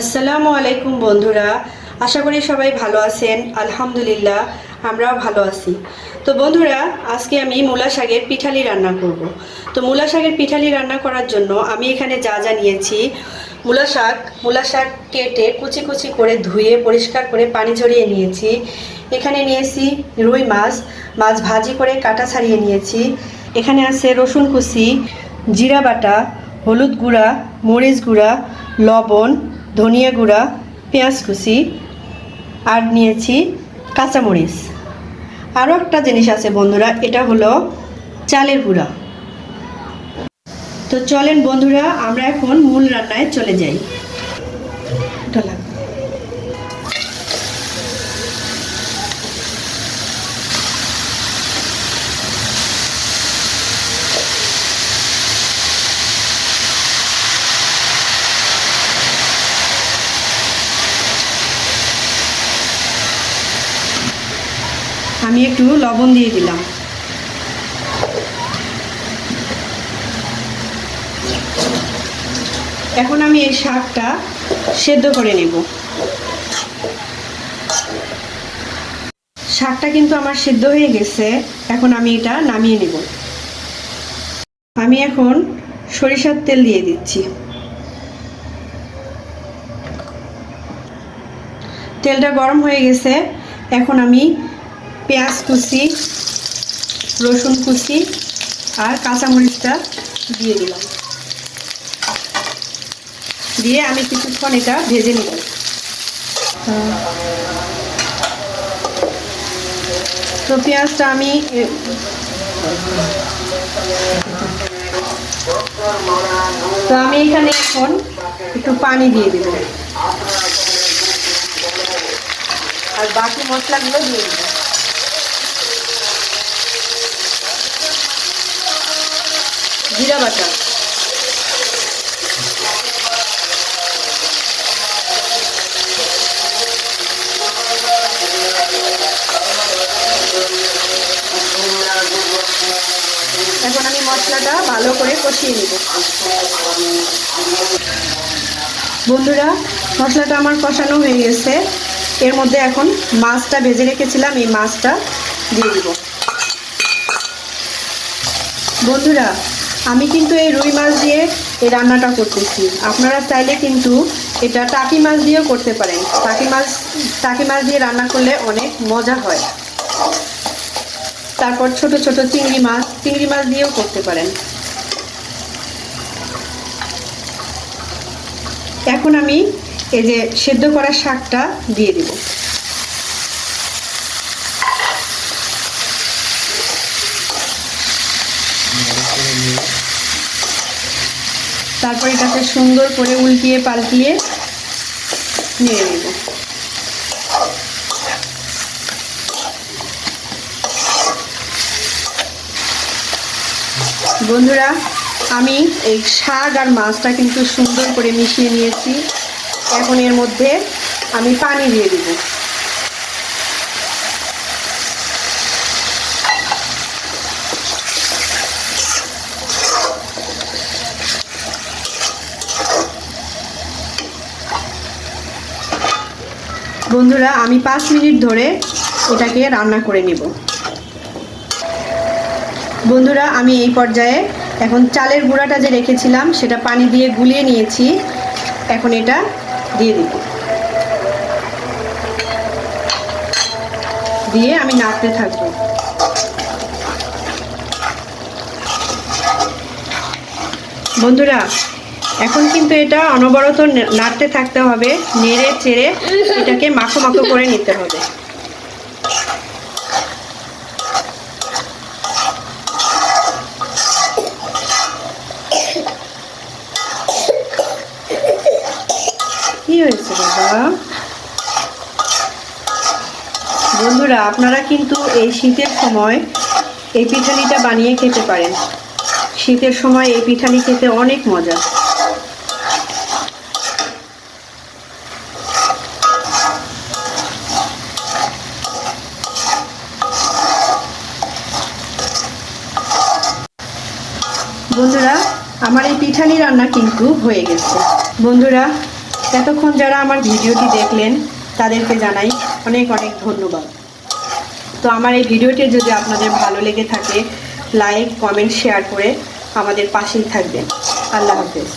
আসসালামু আলাইকুম বন্ধুরা, আশা করি সবাই ভালো আছেন। আলহামদুলিল্লাহ, আমরাও ভালো আছি। তো বন্ধুরা, আজকে আমি মূলা শাকের পিঠালি রান্না করব। তো মূলা শাকের পিঠালি রান্না করার জন্য আমি এখানে যা যা নিয়েছি, মূলা শাক মূলা শাক কেটে কুচি কুচি করে ধুয়ে, পরিষ্কার করে পানি ঝরিয়ে নিয়েছি। এখানে নিয়েছি রুই মাছ মাছ ভাজি করে কাটা ছাড়িয়ে নিয়েছি। এখানে আছে রসুন কুচি, জিরা বাটা, হলুদ গুঁড়া, মরিচ গুঁড়া, লবণ ধনিয়া গুঁড়া, পেঁয়াজ কুচি, আর নিয়েছি কাঁচামরিচ। আরও একটা জিনিস আছে বন্ধুরা, এটা হলো চালের গুঁড়া। তো চলেন বন্ধুরা, আমরা এখন মূল রান্নায় চলে যাই। আমি একটু লবণ দিয়ে দিলাম। এখন আমি এই শাকটা সেদ্ধ করে নেব। শাকটা কিন্তু আমার সেদ্ধ হয়ে গেছে, এখন আমি এটা নামিয়ে নেব। আমি এখন সরিষার তেল দিয়ে দিচ্ছি। তেলটা গরম হয়ে গেছে, এখন আমি পেঁয়াজ কুচি, রসুন কুচি আর কাঁচামরিচটা দিয়ে দিলাম। দিয়ে আমি কিছুক্ষণ এটা ভেজে নিব। তো পেঁয়াজটা আমি তো আমি এখানে এখন একটু পানি দিয়ে দেব। আর বাকি মশলাগুলো দিয়ে দেবো। জিরা বাটা। এখন আমি মশলাটা ভালো করে কষিয়ে নেব। বন্ধুরা, মশলাটা আমার কষানো হয়ে গেছে। এর মধ্যে এখন মাছটা ভেজে রেখেছিলাম, এই মাছটা দিয়ে দিব। বন্ধুরা আমি কিন্তু এই রুই মাছ দিয়ে এই রান্নাটা করতেছি। আপনারা চাইলে কিন্তু এটা টাকি মাছ দিয়েও করতে পারেন। টাকি মাছ টাকি মাছ দিয়ে রান্না করলে অনেক মজা হয়। তারপর ছোট ছোট চিংড়ি মাছ চিংড়ি মাছ দিয়েও করতে পারেন। এখন আমি এই যে সেদ্ধ করা শাকটা দিয়ে দিব। তারপর এটাকে সুন্দর করে উল্টিয়ে পাল্টিয়ে নিয়ে নেব। বন্ধুরা, আমি এই শাক আর মাছটা কিন্তু সুন্দর করে মিশিয়ে নিয়েছি। এখন এর মধ্যে আমি পানি দিয়ে দিব। বন্ধুরা, আমি পাঁচ মিনিট ধরে এটাকে রান্না করে নেব। বন্ধুরা, আমি এই পর্যায়ে এখন চালের গুঁড়াটা যে রেখেছিলাম, সেটা পানি দিয়ে গুলিয়ে নিয়েছি। এখন এটা দিয়ে দিব। দিয়ে আমি নাড়তে থাকব। বন্ধুরা এখন কিন্তু এটা অনবরত নাড়তে থাকতে হবে, নেড়ে চেড়ে এটাকে মাখো মাখো করে নিতে হবে। কি হয়েছে বন্ধুরা, আপনারা কিন্তু এই শীতের সময় এই পিঠালিটা বানিয়ে খেতে পারেন। শীতের সময় এই পিঠালি খেতে অনেক মজা। বন্ধুরা, আমার এই পিঠানি রান্না কিন্তু হয়ে গেছে। বন্ধুরা, এতক্ষণ যারা আমার ভিডিওটি দেখলেন, তাদেরকে জানাই অনেক অনেক ধন্যবাদ। তো আমার এই ভিডিওটি যদি আপনাদের ভালো লেগে থাকে, লাইক, কমেন্ট, শেয়ার করে আমাদের পাশেই থাকবেন। আল্লাহ হাফেজ।